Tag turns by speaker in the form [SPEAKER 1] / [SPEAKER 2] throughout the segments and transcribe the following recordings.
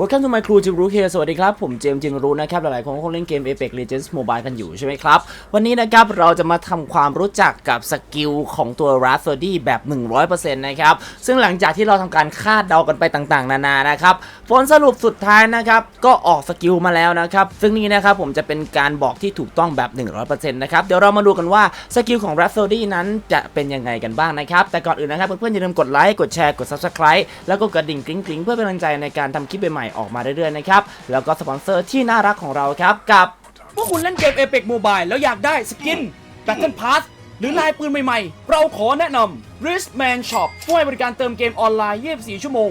[SPEAKER 1] Welcome to my crew จิมรู้ here สวัสดีครับ ผมเจมส์จิรู้นะครับ หลายๆคนคงเล่นเกม Apex Legends Mobile กันอยู่ใช่ไหมครับ วันนี้นะครับ เราจะมาทำความรู้จักกับสกิลของตัว r a p s o d y แบบ 100%นะครับ ซึ่งหลังจากที่เราทำการคาดเดากันไปต่างๆ นานานะครับ ผลสรุปสุดท้ายนะครับ ก็ออกสกิลมาแล้วนะครับ ซึ่งนี่นะครับผมจะเป็นการบอกที่ถูกต้องแบบ 100%นะครับ เดี๋ยวเรามาดูกันว่าสกิลของ r a p s o d y นั้นจะเป็นยังไงกันบ้างนะครับ แต่ก่อนอื่นนะครับเพื่อนๆอย่าลืมกดไลค์ กดแชร์ กด Subscribe แล้วก็กระดิ่งกริ๊งๆเพื่อเป็นกำลังใจในการทำคลิปใหม่ๆออกมาเรื่อยๆนะครับแล้วก็สปอนเซอร์ที่น่ารักของเราครับกับ พวกคุณเล่นเกม Apex Mobile แล้วอยากได้สกิน Battle Pass หรือลายปืนใหม่ๆ เราขอแนะนำ Wristman Shop ช่วยบริการเติมเกมออนไลน์ 24 ชั่วโมง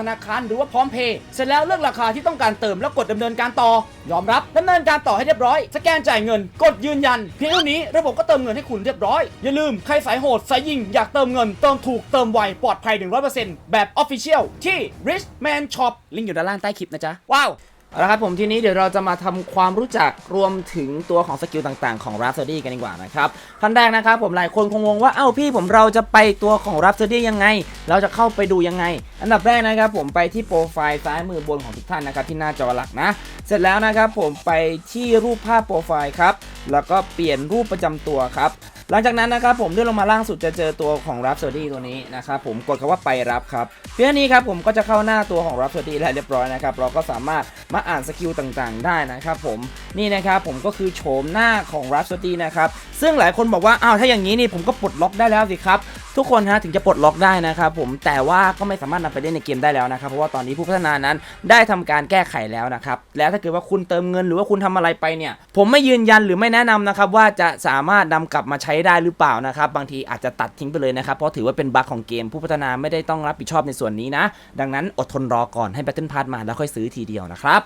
[SPEAKER 1] ธนาคารหรือว่าพร้อมเพย์เสร็จแล้วเลือกราคาที่ต้องการเติมแล้วกดดำเนินการต่อ ยอมรับดำเนินการต่อให้เรียบร้อย สแกนจ่ายเงิน กดยืนยัน เพียงเท่านี้ระบบก็เติมเงินให้คุณเรียบร้อย อย่าลืมใครสายโหดสายยิงอยากเติมเงิน เติมถูกเติมไวปลอดภัย 100%แบบ Official ที่ Richman Shop ลิงก์อยู่ด้านล่างใต้คลิปนะจ๊ะว้าว เอาละครับผมทีนี้เดี๋ยวเราจะมาทำความรู้จักรวมถึงตัวของสกิลต่างๆ ของ Rhapsody กันดีกว่านะครับขั้นแรกนะครับผมหลายคนคงงงว่าเอ้าพี่ผมเราจะไปตัวของ Rhapsody ยังไง เราจะเข้าไปดูยังไง อันดับแรกนะครับผมไปที่โปรไฟล์ซ้ายมือบนของทุกท่านนะครับที่หน้าจอหลักนะ เสร็จแล้วนะครับผมไปที่รูปภาพโปรไฟล์ครับแล้วก็เปลี่ยนรูปประจำตัวครับ หลังจากนั้นนะครับผมเลื่อนลงมาล่างสุดจะเจอตัวของ Rhapsody ตัวนี้นะครับผมกดคำว่าไปรับครับเพียงเท่านี้ครับผมก็จะเข้าหน้าตัวของ Rhapsody แล้วเรียบร้อยนะครับเราก็สามารถมาอ่านสกิลต่างๆ ได้นะครับผมนี่นะครับผมก็คือโฉมหน้าของ Rhapsody นะครับซึ่งหลายคนบอกว่าอ้าวถ้าอย่างนี้นี่ผมก็ปลดล็อกได้แล้วสิครับทุกคนฮะถึงจะปลดล็อกได้นะครับผมแต่ว่าก็ไม่สามารถนำไปเล่นในเกมได้แล้วนะครับเพราะว่าตอนนี้ผู้พัฒนานั้นได้ทำการแก้ไขแล้วนะครับแล้วถ้าเกิดว่าคุณเติมเงินหรือว่าคุณทำอะไรไปเนี่ย ผมไม่ยืนยันหรือไม่แนะนำนะครับว่าจะสามารถนำกลับมาใช้ได้หรือเปล่านะครับ บางทีอาจจะตัดทิ้งไปเลยนะครับ เพราะถือว่าเป็นบั๊กของเกมผู้พัฒนาไม่ได้ต้องรับผิดชอบในส่วนนี้นะ ดังนั้นอดทนรอก่อนให้ Battle Pass มาแล้วค่อยซื้อทีเดียวนะครับ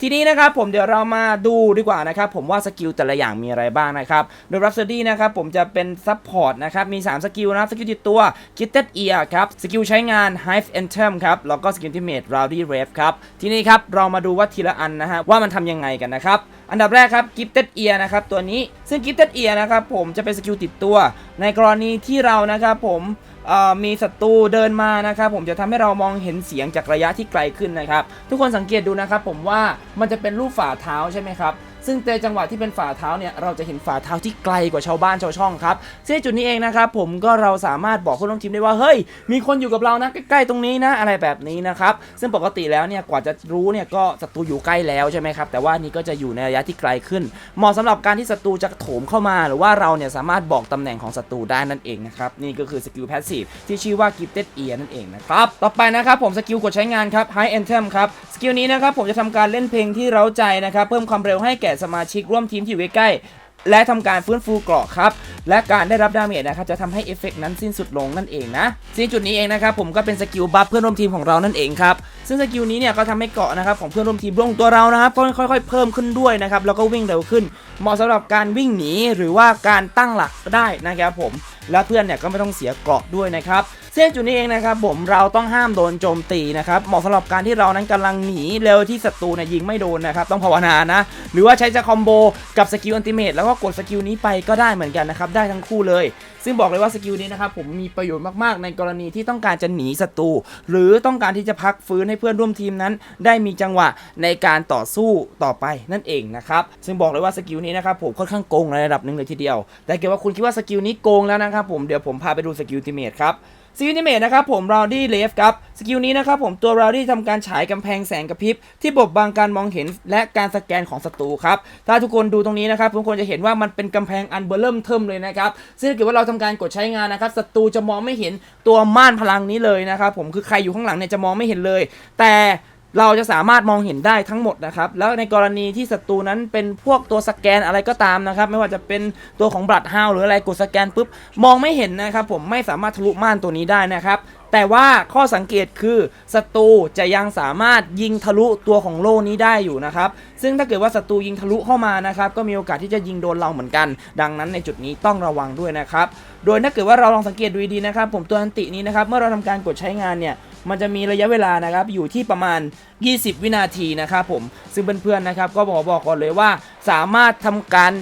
[SPEAKER 1] ทีนี้นะครับผมเดี๋ยวเรามาดูดีกว่านะครับ ผมว่าสกิลแต่ละอย่างมีอะไรบ้างนะครับ โดย Rhapsody นะครับผมจะเป็นซัพพอร์ตนะครับ มี 3 สกิลนะครับ สกิลติดตัว Gifted Ear ครับ สกิลใช้งาน Hive Anthem ครับ แล้วก็สกิลที่เมด Rowdy Rave ครับ ทีนี้ครับเรามาดูว่าทีละอันนะฮะว่ามันทำยังไงกันนะครับ อันดับแรกครับกิฟเต็ดเอียนะครับตัวนี้ซึ่งกิฟเต็ดเอียนะครับผมจะเป็นสกิลติดตัว ในกรณีที่เรานะครับผมมีศัตรูเดินมานะครับผมจะทำให้เรามองเห็นเสียงจากระยะที่ไกลขึ้นนะครับ ทุกคนสังเกตดูนะครับผมว่ามันจะเป็นรูปฝ่าเท้าใช่ไหมครับ ซึ่งในจังหวะที่เป็นฝ่าเท้าเนี่ยเราจะเห็นฝ่าเท้าที่ไกลกว่าชาวบ้านชาวช่องครับซึ่งจุดนี้เองนะครับผมก็เราสามารถบอกผู้ร่วมทีมได้ว่าเฮ้ย มีคนอยู่กับเรานะใกล้ๆตรงนี้นะอะไรแบบนี้นะครับซึ่งปกติแล้วเนี่ยกว่าจะรู้เนี่ยก็ศัตรูอยู่ใกล้แล้วใช่ไหมครับแต่ว่านี่ก็จะอยู่ในระยะที่ไกลขึ้น เหมาะสำหรับการที่ศัตรูจะโถมเข้ามา หรือว่าเราเนี่ยสามารถบอกตำแหน่งของศัตรูได้นั่นเองนะครับนี่ก็คือสกิลแพสซีฟที่ชื่อว่า Gifted Ear นั่นเองนะครับต่อไปนะครับผมสกิลกดใช้งานครับ High Anthem ครับสกิลนี้นะครับผมจะทำการเล่นเพลงที่เร้าใจนะครับเพิ่มความเร็วให้แก่สมาชิกร่วมทีมที่อยู่ใกล้ๆและทำการฟื้นฟูเกราะครับ และการได้รับดาเมจนะครับจะทำให้เอฟเฟกต์นั้นสิ้นสุดลงนั่นเองนะซึ่งจุดนี้เองนะครับผมก็เป็นสกิลบัฟเพื่อนร่วมทีมของเรานั่นเองครับซึ่งสกิลนี้เนี่ยก็ทำให้เกราะนะครับของเพื่อนร่วมทีมร่วมตัวเรานะครับก็ค่อยๆเพิ่มขึ้นด้วยนะครับแล้วก็วิ่งเร็วขึ้น เหมาะสำหรับการวิ่งหนีหรือว่าการตั้งหลักได้นะครับผม และเพื่อนเนี่ยก็ไม่ต้องเสียเกราะด้วยนะครับเส้นจุดนี้เองนะครับผมเราต้องห้ามโดนโจมตีนะครับเหมาะสำหรับการที่เรานั้นกำลังหนีเร็วที่ศัตรูเนี่ยยิงไม่โดนนะครับต้องภาวนานะ หรือว่าใช้จะคอมโบกับสกิลอันติเมตแล้วก็กดสกิลนี้ไปก็ได้เหมือนกันนะครับได้ทั้งคู่เลย ซึ่งบอกเลยว่าสกิลนี้นะครับผมมีประโยชน์มากๆ ในกรณีที่ต้องการจะหนีศัตรูหรือต้องการที่จะพักฟื้นให้เพื่อนร่วมทีมนั้น ได้มีจังหวะในการต่อสู้ต่อไปนั่นเองนะครับซึ่งบอกเลยว่าสกิลนี้นะครับผมค่อนข้างโกงในระดับหนึ่งเลยทีเดียวแต่เกิดว่าคุณคิดว่าสกิลนี้โกงแล้วนะครับผมเดี๋ยวผมพาไปดูสกิลติเมตครับ สกิลนติเมตนะครับผมราวดี้เลฟครับสกิลนี้นะครับผมตัวราวดี้ทำการฉายกำแพงแสงกระพริบที่บดบังการมองเห็นและการสแกนของศัตรูครับถ้าทุกคนดูตรงนี้นะครับทุกคนจะเห็นว่ามันเป็นกำแพงอันเบอร์เริ่มเทิมเลยนะครับซึ่งถ้าเกิดว่าเราทำการกดใช้งานนะครับศัตรูจะมองไม่เห็นตัวม่านพลังนี้เลยนะครับผมคือใครอยู่ข้างหลังเนี่ยจะมองไม่เห็นเลย แต่ เราจะสามารถมองเห็นได้ทั้งหมดนะครับ แล้วในกรณีที่ศัตรูนั้นเป็นพวกตัวสแกนอะไรก็ตามนะครับ ไม่ว่าจะเป็นตัวของบลัดฮาวหรืออะไรกดสแกนปุ๊บมองไม่เห็นนะครับผมไม่สามารถทะลุม่านตัวนี้ได้นะครับ แต่ว่าข้อสังเกตคือศัตรูจะยังสามารถยิงทะลุตัวของโล่นี้ได้อยู่นะครับ ซึ่งถ้าเกิดว่าศัตรูยิงทะลุเข้ามานะครับ ก็มีโอกาสที่จะยิงโดนเราเหมือนกัน ดังนั้นในจุดนี้ต้องระวังด้วยนะครับ โดยถ้าเกิดว่าเราลองสังเกตดูดีนะครับ ผมตัวอันตินี้นะครับเมื่อเราทำการกดใช้งานเนี่ย มันจะมีระยะเวลานะครับอยู่ที่ประมาณ 20 วินาทีนะครับผมซึ่งเพื่อนๆนะครับก็บอกบอกก่อนเลยว่า สามารถทำการ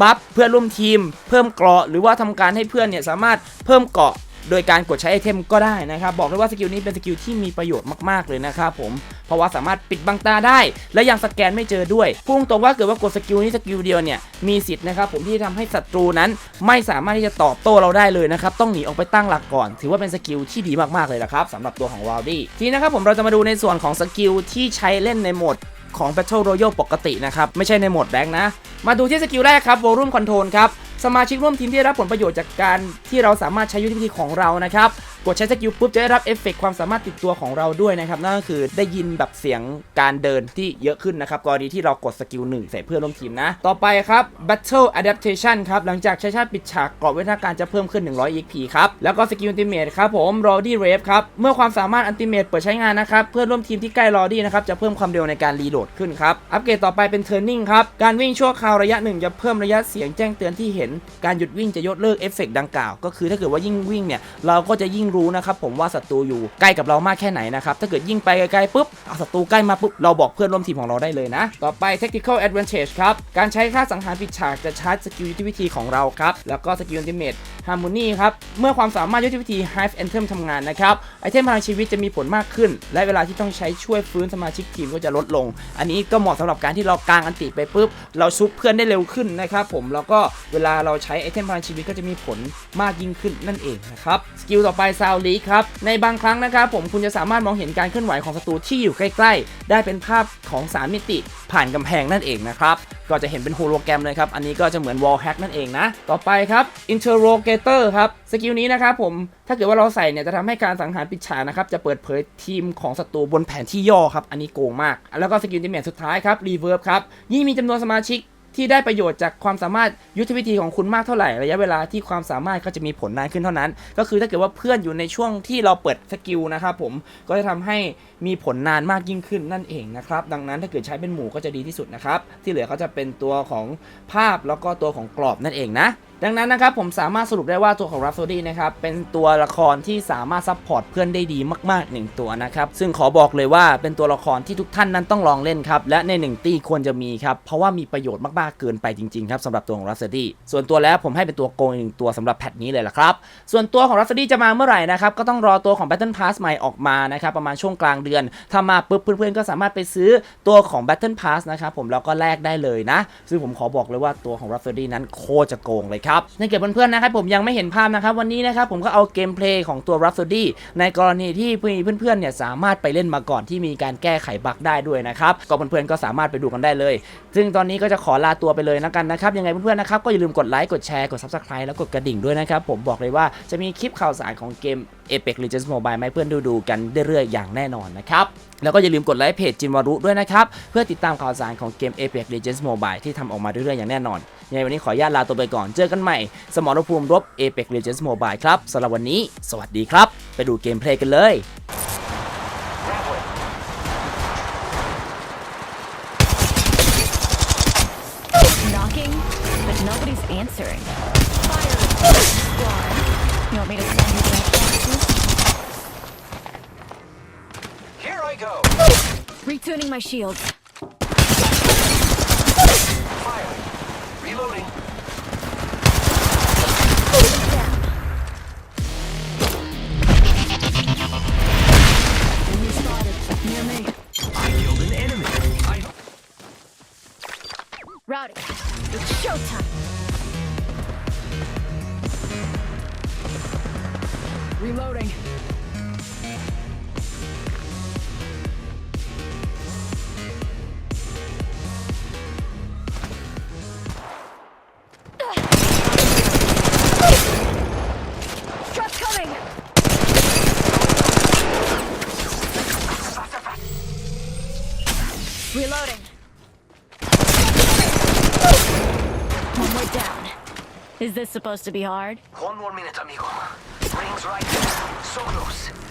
[SPEAKER 1] บัฟเพื่อนร่วมทีม เพิ่มเกราะหรือว่าทำการให้เพื่อนเนี่ยสามารถเพิ่มเกราะโดยการกดใช้ไอเทมก็ได้นะครับ บอกเลยว่าสกิลนี้เป็นสกิลที่มีประโยชน์มากๆเลยนะครับผม เพราะว่าสามารถปิดบังตาได้ และยังสแกนไม่เจอด้วยพุ่งตรงว่าเกิดว่ากดสกิลนี้สกิลเดียวเนี่ยมีสิทธิ์นะครับผมที่จะทำให้ศัตรูนั้นไม่สามารถที่จะตอบโต้เราได้เลยนะครับต้องหนีออกไปตั้งหลักก่อน ถือว่าเป็นสกิลที่ดีมากๆเลยนะครับสำหรับตัวของว a ลดี้ทีนี้นะครับผมเราจะมาดูในส่วนของสกิลที่ใช้เล่นในโหมดของ Battle Royale ปกตินะครับ ไม่ใช่ในโหมดแบงค์นะ มาดูที่สกิลแรกครับ Volume Control ครับ สมาชิกร่วมทีมที่ได้รับผลประโยชน์จากการที่เราสามารถใช้ยุทธวิธีของเรานะครับ กดใช้สกิลปุ๊บจะได้รับเอฟเฟกต์ความสามารถติดตัวของเราด้วยนะครับนั่นก็คือได้ยินแบบเสียงการเดินที่เยอะขึ้นนะครับกรณีที่เรากดสกิลหนึ่งใส่เพื่อนร่วมทีมนะ ต่อไปครับ Battle Adaptation ครับ หลังจากใช้ชาติปิดฉากกรอบเวทนาการจะเพิ่มขึ้น 100 EXP ครับ แล้วก็สกิลอันติเมทครับผม r o d y Rave ครับ เมื่อความสามารถอันติเมทเปิดใช้งานนะครับ เพื่อนร่วมทีมที่ใกล้ r o d y นะครับ จะเพิ่มความเร็วในการรีโหลดขึ้นครับ อัปเกรดต่อไปเป็น Turning ครับ การวิ่งชั่วคราวระยะหนึ่งจะเพิ่มระยะเสียงแจ้งเตือนที่เห็น การหยุดวิ่งจะยกเลิกเอฟเฟกต์ดังกล่าว ก็คือถ้าเกิดว่ายิ่งวิ่งเนี่ยเราก็จะยิ่งรู้นะครับผมว่าศัตรูอยู่ใกล้กับเรามากแค่ไหนนะครับถ้าเกิดยิ่งไปไกลๆปุ๊บเอาศัตรูใกล้มาปุ๊บเราบอกเพื่อนร่วมทีมของเราได้เลยนะ ต่อไป Tactical Advantage ครับ การใช้ค่าสังหารปิดฉากจะชาร์จสกิลยุทธวิธีของเราครับ แล้วก็สกิล Ultimate Harmony ครับ เมื่อความสามารถยุทธวิธี Hive Anthem ทำงานนะครับ ไอเทมพลังชีวิตจะมีผลมากขึ้น และเวลาที่ต้องใช้ช่วยฟื้นสมาชิกทีมก็จะลดลง อันนี้ก็เหมาะสำหรับการที่เรากางอันติไปปุ๊บเราชุบเพื่อนได้เร็วขึ้นนะครับผมแล้วก็เวลาเราใช้ไอเทมพลังชีวิตก็จะมีผลมากยิ่งขึ้นนั่นเองนะครับสกิลต่อไป Sound Leak ครับ ในบางครั้งนะครับผมคุณจะสามารถมองเห็นการเคลื่อนไหวของศัตรูที่อยู่ใกล้ ๆ ได้เป็นภาพของ 3 มิติผ่านกำแพงนั่นเองนะครับ ก็จะเห็นเป็นโฮโลแกรมเลยครับ อันนี้ก็จะเหมือน wall hack นั่นเองนะ ต่อไปครับ interrogator ครับ สกิลนี้นะครับผม ถ้าเกิดว่าเราใส่เนี่ยจะทำให้การสังหารปิดฉากนะครับ จะเปิดเผยทีมของศัตรูบนแผนที่ย่อครับ อันนี้โกงมาก แล้วก็สกิลที่เมทสุดท้ายครับ reverb ครับ ยิ่งมีจำนวนสมาชิก ที่ได้ประโยชน์จากความสามารถยุทธวิธีของคุณมากเท่าไหร่ระยะเวลาที่ความสามารถก็จะมีผลนานขึ้นเท่านั้น ก็คือถ้าเกิดว่าเพื่อนอยู่ในช่วงที่เราเปิดสกิลนะครับผมก็จะทำให้มีผลนานมากยิ่งขึ้นนั่นเองนะครับดังนั้นถ้าเกิดใช้เป็นหมู่ก็จะดีที่สุดนะครับที่เหลือก็จะเป็นตัวของภาพแล้วก็ตัวของกรอบนั่นเองนะดังนั้นนะครับผมสามารถสรุปได้ว่าตัวของ Rhapsody นะครับเป็นตัวละครที่สามารถซัพพอร์ตเพื่อนได้ดีมากๆหนึ่งตัวนะครับซึ่งขอบอกเลยว่าเป็นตัวละครที่ทุกท่านนั้นต้องลองเล่นครับและในหนึ่งตีควรจะมีครับเพราะว่ามีประโยชน์มากๆเกินไปจริงๆครับสำหรับตัวของ Rhapsody ส่วนตัวแล้วผมให้เป็นตัวโกงหนึ่งตัวสำหรับแพทนี้เลยละครับส่วนตัวของ Rhapsody จะมาเมื่อไหร่นะครับก็ต้องรอตัวของ Battle Pass ใหม่ออกมานะครับประมาณช่วงกลางเดือนถ้ามาปุ๊บเพื่อนๆก็สามารถไปซื้อตัวของ Battle Pass นะครับผมแล้วก็แลกได้เลยนะ ซึ่งผมขอบอกเลยว่าตัวของ Rhapsody นั้นโคตรจะโกงเลยครับในเกิดเพื่อนๆนะครับผมยังไม่เห็นภาพนะครับวันนี้นะครับผมก็เอาเกมเพลย์ของตัว Rhapsody ในกรณีที่เพื่อนๆเนี่ยสามารถไปเล่นมาก่อนที่มีการแก้ไขบั๊กได้ด้วยนะครับก็เพื่อนๆก็สามารถไปดูกันได้เลย ซึ่งตอนนี้ก็จะขอลาตัวไปเลยนะกันนะครับยังไงเพื่อนๆนะครับก็อย่าลืมกดไลค์กดแชร์กด Subscribe แล้วกดกระดิ่งด้วยนะครับผมบอกเลยว่าจะมีคลิปข่าวสารของเกม Apex Legends Mobile มาให้เพื่อนดูดูกันเรื่อยๆอย่างแน่นอนนะครับแล้วก็อย่าลืมกดไลค์เพจจินวารุด้วยนะครับ เพื่อติดตามข่าวสารของเกม Apex Legends Mobile ที่ทำออกมาเรื่อยๆอย่างแน่นอนยังไงวันนี้ขออนุญาตลาตัวไปก่อนเจอกันใหม่ สมรภูมิรบ Apex Legends Mobile ครับสำหรับวันนี้ สวัสดีครับ ไปดูเกมเพลย์กันเลย
[SPEAKER 2] Knocking, but nobody's answering. Retuning my shields.
[SPEAKER 3] Firing. Reloading.
[SPEAKER 2] Enemy spotted. Near me.
[SPEAKER 3] I killed an enemy. I
[SPEAKER 2] Rowdy. It's showtime. Reloading. Reloading. Reloading. One more down. Is this supposed to be hard?
[SPEAKER 3] One more minute, amigo. Rings right there. So close.